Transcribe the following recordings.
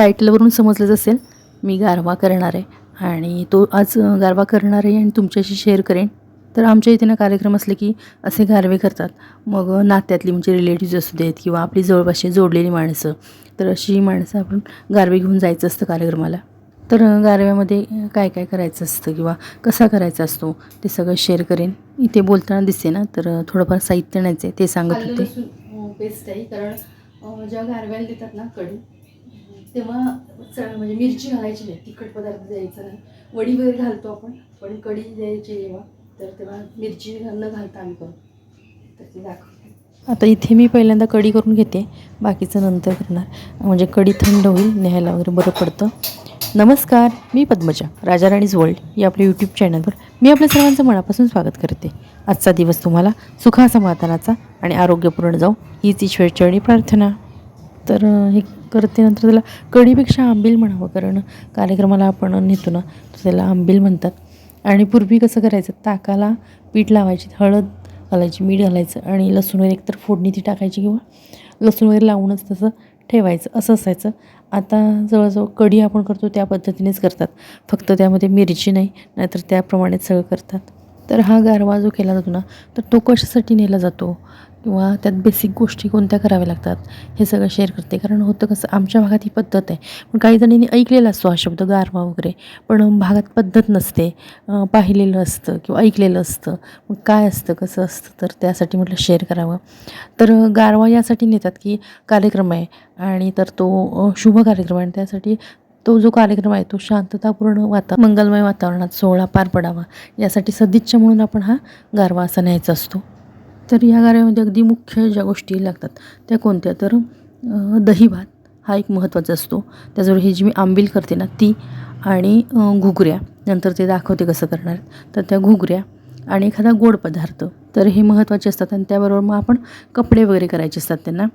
टायटलवरून समजलंच असेल मी गारवा करणार आहे. आणि तो आज गारवा करणार आहे आणि तुमच्याशी शेअर करेन. तर आमच्या इथे ना कार्यक्रम असले की असे गारवे करतात. मग नात्यातली म्हणजे रिलेटिव्ज असू देत किंवा आपली जवळपासची जोडलेली माणसं तर अशी माणसं आपण गारवे घेऊन जायचं असतं कार्यक्रमाला. तर गारव्यामध्ये काय काय करायचं असतं किंवा कसा करायचा असतो ते सगळं शेअर करेन. इथे बोलताना दिसते ना तर थोडंफार साहित्य नाहीचं आहे ते सांगत होते. पेस्ट आहे. कारण जेव्हा गारव्याला देतात ना कढी तेव्हा म्हणजे मिरची घालायची नाही. तिखट पदार्थ द्यायचा नाही. वडी वगैरे घालतो आपण पण कढी द्यायची जेव्हा तर तेव्हा मिरची न घालता आम्ही करतो. तर ते दाखवतो. आता इथे मी पहिल्यांदा कढी करून घेते. बाकीचं नंतर करणार. म्हणजे कढी थंड होईल न्यायला वगैरे बरं पडतं. नमस्कार मी पद्मजा राजा राणीज वर्ल्ड या आपल्या यूट्यूब चॅनलवर मी आपल्या सर्वांचं मनापासून स्वागत करते. आजचा दिवस तुम्हाला सुखासमाधानाचा आणि आरोग्यपूर्ण जाऊ हीच ईश्वरचरणी प्रार्थना. तर हे करते नंतर त्याला कढीपेक्षा आंबील म्हणावं कारण कार्यक्रमाला आपण नेतो ना तर त्याला आंबील म्हणतात. आणि पूर्वी कसं करायचं ताकाला पीठ लावायची हळद घालायची मीठ घालायचं आणि लसूण वगैरे एकतर फोडणी ती टाकायची किंवा लसूण वगैरे लावूनच तसं ठेवायचं असं असायचं. आता जवळजवळ कढी आपण करतो त्या पद्धतीनेच करतात. फक्त त्यामध्ये मिरची नाही नाहीतर त्याप्रमाणेच सगळं करतात. तर हा गारवा जो केला जातो ना तर तो कशासाठी नेला जातो? किंवा त्यात बेसिक गोष्टी कोणत्या कराव्या लागतात हे सगळं शेअर करते. कारण होतं कसं आमच्या भागात ही पद्धत आहे. पण काही जणींनी ऐकलेला असतो हा शब्द गारवा वगैरे. पण भागात पद्धत नसते. पाहिलेलं असतं किंवा ऐकलेलं असतं. मग काय असतं कसं असतं तर त्यासाठी म्हटलं शेअर करावं. तर गारवा यासाठी नेतात की कार्यक्रम आहे. आणि तर तो शुभ कार्यक्रम आहे. आणि त्यासाठी तो जो कार्यक्रम आहे तो शांततापूर्ण वाता मंगलमय वातावरणात सोहळा पार पडावा. यासाठी सदिच्छा म्हणून आपण हा गारवा असा न्यायचा असतो. तर या गाऱ्यामध्ये अगदी मुख्य ज्या गोष्टी लागतात त्या कोणत्या? तर दही भात हा एक महत्त्वाचा असतो. त्याचबरोबर ही जी मी आंबील करते ना ती आणि घुगऱ्या. नंतर ते दाखवते कसं करणार. तर त्या घुगऱ्या आणि एखादा गोड पदार्थ. तर हे महत्त्वाचे असतात आणि त्याबरोबर मग आपण कपडे वगैरे करायचे असतात त्यांना.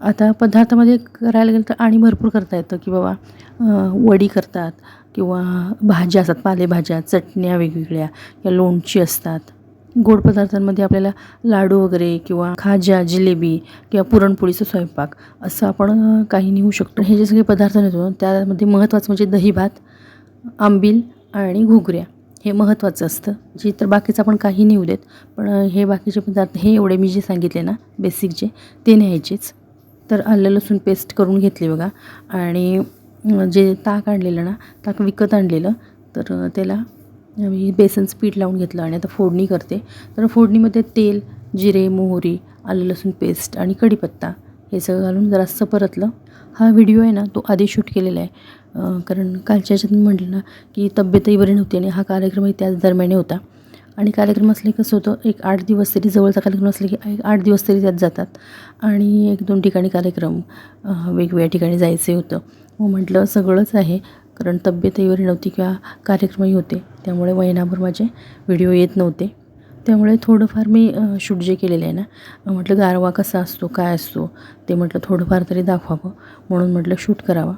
आता पदार्थामध्ये करायला गेलं तर आणि भरपूर करता येतं की बाबा वडी करतात किंवा भाज्या असतात पालेभाज्या चटण्या वेगवेगळ्या या लोणची असतात. गोड पदार्थांमध्ये आपल्याला लाडू वगैरे किंवा खाज्या जिलेबी किंवा पुरणपोळीचा स्वयंपाक असं आपण काही नेऊ शकतो. हे जे सगळे पदार्थ नेतो त्यामध्ये महत्त्वाचं म्हणजे दही भात आंबील आणि घुगऱ्या. हे महत्त्वाचं असतं. जे तर बाकीचं आपण काही नेऊ देत पण हे बाकीचे पदार्थ हे एवढे मी जे सांगितले ना बेसिक जे ते न्यायचेच. तर आलं लसूण पेस्ट करून घेतली बघा. आणि जे ताक आणलेलं ना ताक विकत आणलेलं तर त्याला मी बेसनचं पीठ लावून घेतलं आणि आता फोडणी करते. तर फोडणीमध्ये तेल जिरे मोहरी आलं लसूण पेस्ट आणि कढीपत्ता हे सगळं घालून जरासं परतलं. हा व्हिडिओ आहे ना तो आधी शूट केलेला आहे. कारण कालच्या याच्यात मी म्हटलं ना की तब्येतही बरी नव्हती आणि हा कार्यक्रमही त्याच दरम्यान होता. आणि कार्यक्रम असले कसं होतं एक आठ दिवस तरी जवळचा कार्यक्रम असले की एक आठ दिवस तरी त्यात जातात. आणि एक दोन ठिकाणी कार्यक्रम वेगवेगळ्या ठिकाणी जायचे होतं. मग म्हटलं सगळंच आहे. कारण तब्येतही बरी नव्हती किंवा कार्यक्रमही होते. त्यामुळे महिनाभर माझे व्हिडिओ येत नव्हते. त्यामुळे थोडंफार मी शूट जे केलेलं आहे ना म्हटलं गारवा कसा असतो काय असतो ते म्हटलं थोडंफार तरी दाखवावं. म्हणून म्हटलं शूट करावा.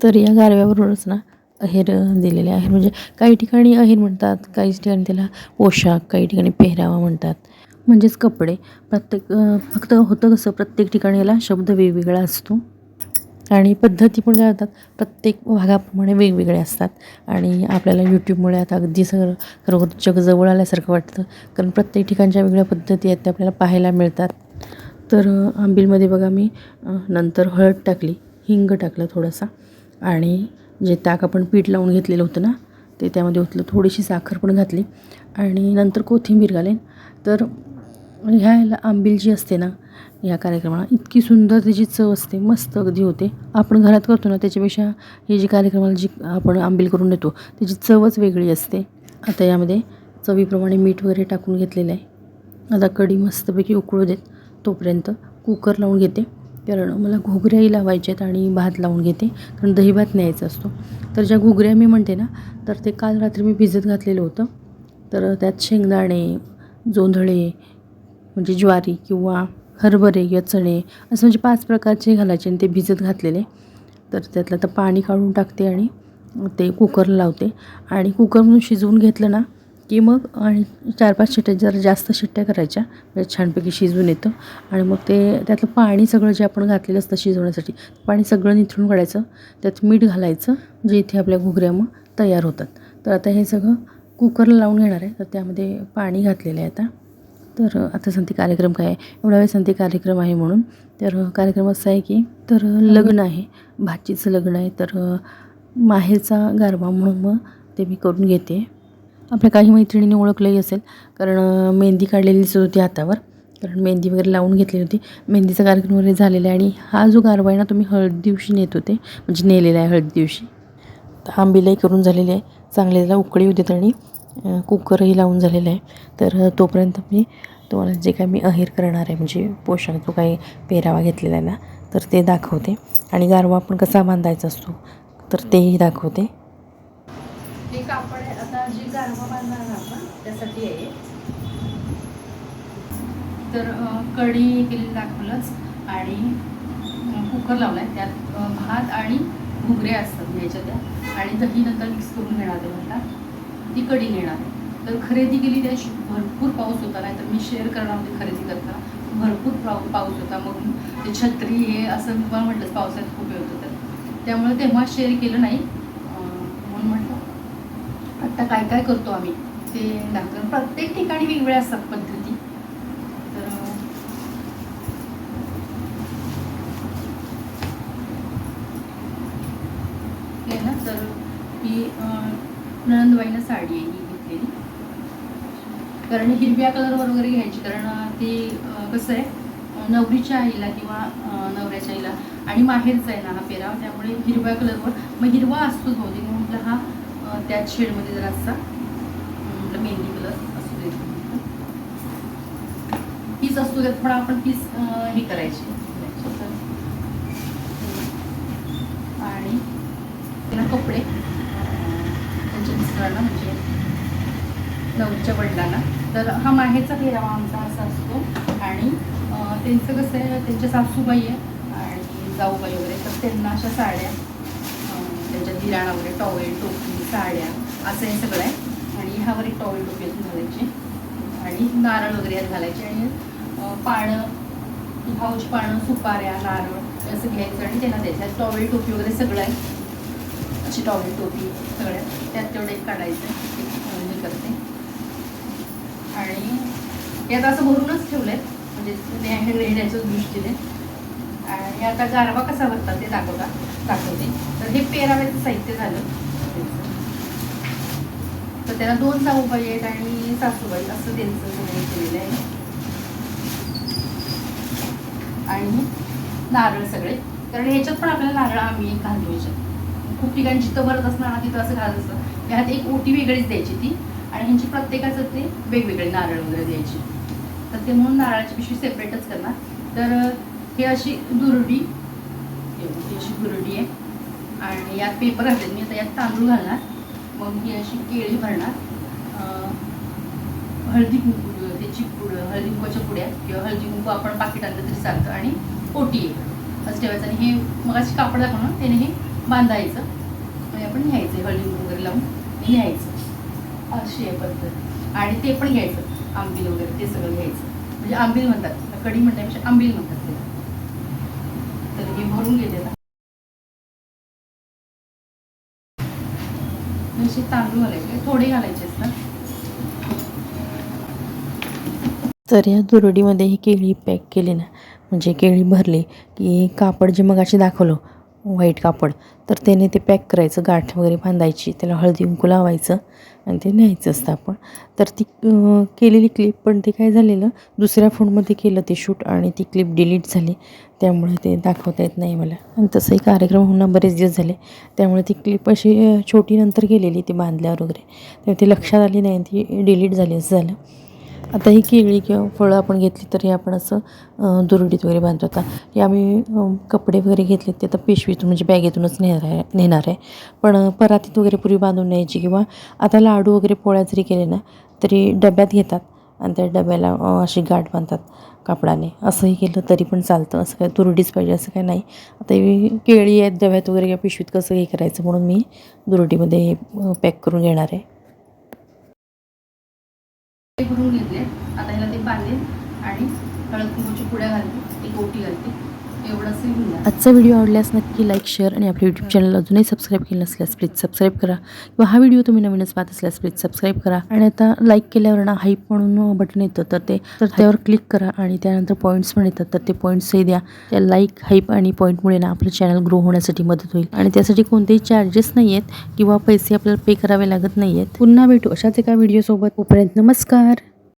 तर या गारव्यावरूनच ना अहेर दिलेले आहे. म्हणजे काही ठिकाणी अहेर म्हणतात काही ठिकाणी त्याला पोशाख काही ठिकाणी पेहरावा म्हणतात. म्हणजेच कपडे. प्रत्येक फक्त होतं कसं प्रत्येक ठिकाणी याला शब्द वेगवेगळा असतो. आणि पद्धती पण ज्या असतात प्रत्येक भागाप्रमाणे वेगवेगळे असतात. आणि आपल्याला यूट्यूबमुळे आता अगदी सगळं खरोखर जग जवळ आल्यासारखं वाटतं. कारण प्रत्येक ठिकाणच्या वेगळ्या पद्धती आहेत त्या आपल्याला पाहायला मिळतात. तर आंबीलमध्ये बघा मी नंतर हळद टाकली हिंग टाकलं थोडासा. आणि जे ताक आपण पीठ लावून घेतलेलं होतं ना ते त्यामध्ये ओतलं. थोडीशी साखर पण घातली. आणि नंतर कोथिंबीर घालेन. तर ह्या ह्याला आंबील जी असते ना या कार्यक्रमाला. इतकी सुंदर त्याची चव असते मस्त अगदी होते. आपण घरात करतो ना त्याच्यापेक्षा हे जी कार्यक्रमाला जी आपण आंबील करून देतो त्याची चवच वेगळी असते. आता यामध्ये चवीप्रमाणे मीठ वगैरे टाकून घेतलेलं आहे. आता कढी मस्तपैकी उकळू देत तोपर्यंत कुकर लावून घेते. कारण मला घुगऱ्याही लावायच्या आहेत आणि भात लावून घेते कारण दही भात न्यायचा असतो. तर ज्या घुगऱ्या मी म्हणते ना तर ते काल रात्री मी भिजत घातलेलं होतं. तर त्यात शेंगदाणे जोंधळे म्हणजे ज्वारी किंवा हरभरे किंवा चणे असं म्हणजे पाच प्रकारचे घालायचे आणि ते भिजत घातलेले. तर त्यातलं तर पाणी काढून टाकते आणि ते कुकरला लावते. आणि कुकरमधून शिजवून घेतलं ना की मग आणि चार पाच शिट्ट्या जरा जास्त शिट्ट्या करायच्या. म्हणजे छानपैकी शिजून येतं. आणि मग ते त्यातलं पाणी सगळं जे आपण घातलेलं असतं शिजवण्यासाठी पाणी सगळं निथळून काढायचं. त्यात मीठ घालायचं जे इथे आपल्या घुगऱ्या मग तयार होतात. तर आता हे सगळं कुकरला लावून घेणार आहे. तर त्यामध्ये पाणी घातलेलं आहे आता. तर आता सांगते कार्यक्रम काय आहे? एवढा वेळ सांगते कार्यक्रम आहे म्हणून. तर कार्यक्रम असा आहे की तर लग्न आहे. भाचीचं लग्न आहे. तर माहेरचा गारवा म्हणून मग ते मी करून घेते. आपल्या काही मैत्रिणींनी ओळखलंही असेल. कारण मेहंदी काढलेली दिसत होती हातावर. कारण मेहंदी वगैरे लावून घेतलेली होती. मेहंदीचा कार्यक्रम वगैरे झालेला आहे. आणि हा जो गारवा आहे ना तो मी दिवशी नेत होते. म्हणजे नेलेला आहे हळद दिवशी. तर आंबीलाही करून झालेली आहे. चांगले त्याला उकळी होते आणि कुकरही लावून झालेलं आहे. तर तोपर्यंत मी तुम्हाला जे काय मी अहेर करणार आहे म्हणजे पोशाख जो काही पेरावा घेतलेला आहे ना तर ते दाखवते. आणि गारवा आपण कसा बांधायचा असतो तर तेही दाखवते. हे कापड आता जी गारवा बांधणार आपण त्यासाठी आहे. तर कढी केलेली दाखवलंच. आणि कुकर लावला आहे त्यात भात आणि घुगऱ्या असतात ह्याच्या त्या. आणि दही नंतर मिक्स करून घेणार ते ती कढी घेणार तर खरेदी केली त्या भरपूर पाऊस होता नाही तर मी शेअर करणार होते खरेदी करता. भरपूर पाऊ पाऊस होता. मग ते छत्री हे असं मी पण म्हटलं पावसात खूप येत होतं तर त्यामुळे तेव्हा शेअर केलं नाही. म्हणून म्हटलं आत्ता काय काय करतो आम्ही? ते दाखवतो प्रत्येक ठिकाणी वेगवेगळ्या असतात पद्धती तर अं, हे ना तर ही अं, नणंदबाईनं साडी आहे ही घेतलेली कारण हिरव्या कलरवर वगैरे घ्यायची कारण ती कसं आहे नवरीच्या आईला किंवा नवऱ्याच्या आईला आणि माहेरचा आहे ना हा पेरा त्यामुळे हिरव्या कलरवर मग हिरवा असतोच बहुतेक म्हटलं म्हणजे हा त्याच शेडमध्ये जर असता म्हटलं मेहंदी कलर असू दे. पीस असतो त्यात पण आपण पीस हे करायची. आणि कपडे त्यांच्या मिस्टरांना म्हणजे म्हणजे वडिलांना तर हा माहेरचा पेहरावा आमचा असा असतो. आणि त्यांचं कसं आहे त्यांच्या सासूबाई आहे आणि जाऊबाई वगैरे. तर त्यांना अशा साड्या त्यांच्या दिराणा वगैरे टॉवेल टोपी साड्या असं हे सगळं आहे. आणि ह्यावर एक टॉवेल टोपी असून घालायची. आणि नारळ वगैरे यात घालायचे. आणि पानं भाऊची पानं सुपाऱ्या नारळ असं घ्यायचं आणि त्यांना द्यायचं. टॉवेल टोपी वगैरे सगळं आहे. अशी टॉवेल टोपी सगळ्या त्यात तेवढं एक काढायचं. आहे आणि हे आता असं भरूनच ठेवलंय. म्हणजे हे रेड्याच्या दृष्टीने. आणि आता गारवा कसा भरतात ते दाखवता. दाखवते. तर हे पेराव्याचं साहित्य झालं. तर त्याला दोन साऊबाई आहेत आणि सासूबाई. असं त्यांचं सगळं केलेलं आहे. आणि नारळ सगळे. कारण ह्याच्यात पण आपल्याला नारळ आम्ही घालतो ह्याच्यात. खूप ठिकाणी जिथं भरत असणार ना तिथं असं घालत असतं. ह्यात एक ओटी वेगळीच द्यायची ती. आणि ह्यांची प्रत्येकाचं ते वेगवेगळे नारळ वगैरे द्यायचे. तर ते म्हणून नारळाची पिशवी सेपरेटच करणार. तर हे अशी दुरडी ही अशी दुरडी आहे. आणि यात पेपर घातलेत. मी आता यात तांदूळ घालणार. मग ही अशी केळी भरणार. हळदी कुंकू त्याची पुड हळदी कुंकूच्या पुड्या किंवा हळदी कुंकू आपण पाकिट आणलं तरी चालतं आणि पोटी एक. असं ठेवायचं. आणि हे मग अशी कापड दाखवून त्याने हे बांधायचं. आणि आपण न्यायचं हळदी कुंकू वगैरे लावून. लिहायचं न्यायचं. अशी आहे पद्धत आणि ते पण घ्यायचं आंबील वगैरे ते सगळं घ्यायचं. म्हणजे आंबील म्हणतात कढी म्हणण्यापेक्षा आंबील म्हणतात ते तर हे भरून घेते आता. तांदूळ घालायचे थोडे घालायचे असतात. तर या दुरडीमध्ये ही केळी पॅक केली ना म्हणजे केळी भरली की कापड जे मगाशी दाखवलं व्हाईट कापड. तर त्याने ते पॅक करायचं गाठ वगैरे बांधायची त्याला हळदी कुंकू लावायचं आणि ते न्यायचं असतं आपण. तर ती केलेली क्लिप पण ते काय झालेलं दुसऱ्या फोनमध्ये केलं ते शूट आणि ती क्लिप डिलीट झाली. त्यामुळे ते दाखवता येत नाही मला. आणि तसंही कार्यक्रम होणं बरेच दिवस झाले. त्यामुळे ती क्लिप अशी छोटी नंतर गेलेली ती बांधल्यावर वगैरे. तेव्हा ती लक्षात आली नाही आणि ती डिलीट झाली असं झालं. आता ही केळी किंवा फळं आपण घेतली तर हे आपण असं दुरडीत वगैरे बांधतो. आता हे आम्ही कपडे वगैरे घेतले ते आता पिशवीतून म्हणजे बॅगेतूनच नेणार आहे नेणार आहे. पण परातीत वगैरे पूर्वी बांधून न्यायची किंवा आता लाडू वगैरे पोळ्या जरी केले ना तरी डब्यात घेतात आणि त्या डब्याला अशी गाठ बांधतात कापडाने. असंही केलं तरी पण चालतं. असं काय दुरडीच पाहिजे असं काय नाही. आता ही केळी आहेत डब्यात वगैरे किंवा पिशवीत कसं हे करायचं म्हणून मी दुरडीमध्ये पॅक करून घेणार आहे. भरून घेतले. आता ह्याला ते बांधेन आणि हळद कुंकूची पुड्या घालते एक ओटी घालते. आजचा व्हिडिओ आवडल्यास नक्की लाईक शेअर आणि आपल्या यूट्यूब चॅनल अजूनही सबस्क्राईब केलं नसल्यास प्लीज सबस्क्राईब करा. किंवा हा व्हिडिओ तुम्ही नवीनच पाहत असल्यास प्लीज सबस्क्राईब करा. आणि आता लाईक केल्यावर ना हाईप म्हणून बटन येतं तर ते तर त्यावर क्लिक करा आणि त्यानंतर पॉईंट्स पण येतात तर ते पॉईंट्सही द्या. त्या लाईक हाईप आणि पॉईंटमुळे ना आपलं चॅनल ग्रो होण्यासाठी मदत होईल. आणि त्यासाठी कोणतेही चार्जेस नाही आहेत किंवा पैसे आपल्याला पे करावे लागत नाही आहेत पुन्हा भेटू अशाच एका व्हिडिओसोबत तोपर्यंत नमस्कार.